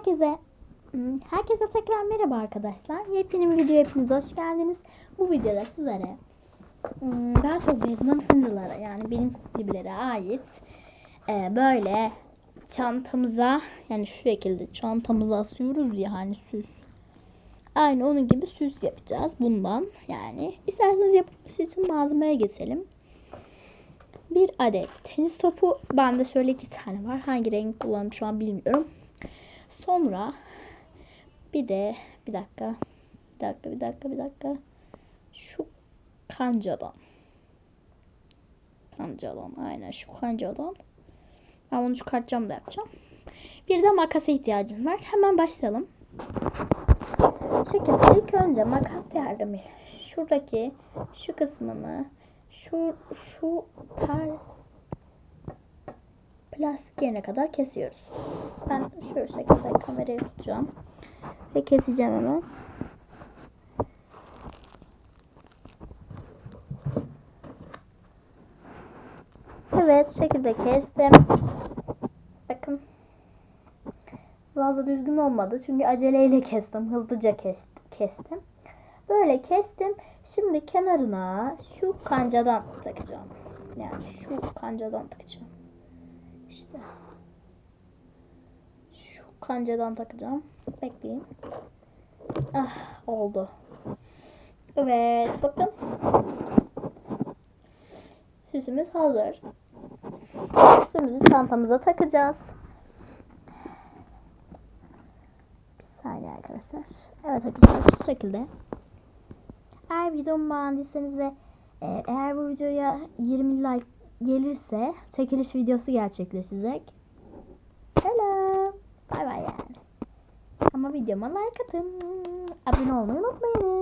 Herkese hmm, herkese tekrar merhaba arkadaşlar. Yepyeni bir video hepiniz hoş geldiniz. Bu videoda sizlere hmm, daha çok Batman fırıncılara yani benim gibilere ait e, böyle çantamıza yani şu şekilde çantamıza asıyoruz ya hani süs. Aynı onun gibi süs yapacağız bundan yani. İsterseniz yapılması için malzemeye geçelim. Bir adet tenis topu. Bende şöyle iki tane var. Hangi renk kullanım şu an bilmiyorum. Sonra bir de bir dakika. Bir dakika, bir dakika, bir dakika. Şu kancadan. Kancadan. Aynen şu kancadan. Ben bunu çıkartacağım da yapacağım. Bir de makasa ihtiyacım var. Hemen başlayalım. Şekilde ilk önce makas yardımıyla şuradaki şu kısmını şu şu per plastik yerine kadar kesiyoruz. Ben şu şekilde kamerayı tutacağım ve keseceğim hemen. Evet, şekilde kestim. Bakın. Fazla düzgün olmadı çünkü aceleyle kestim. Hızlıca kes- kestim. Böyle kestim. Şimdi kenarına şu kancadan takacağım. Yani şu kancadan takacağım. İşte. Kancadan takacağım. Bekleyin. Ah oldu. Evet bakın. Süsümüz hazır. Süsümüzü çantamıza takacağız. Bir saniye arkadaşlar. Evet arkadaşlar şu şekilde. Eğer videomu beğendiyseniz ve e, eğer bu videoya 20 like gelirse çekiliş videosu gerçekleşecek. Videoma like atın. Abone olmayı unutmayın.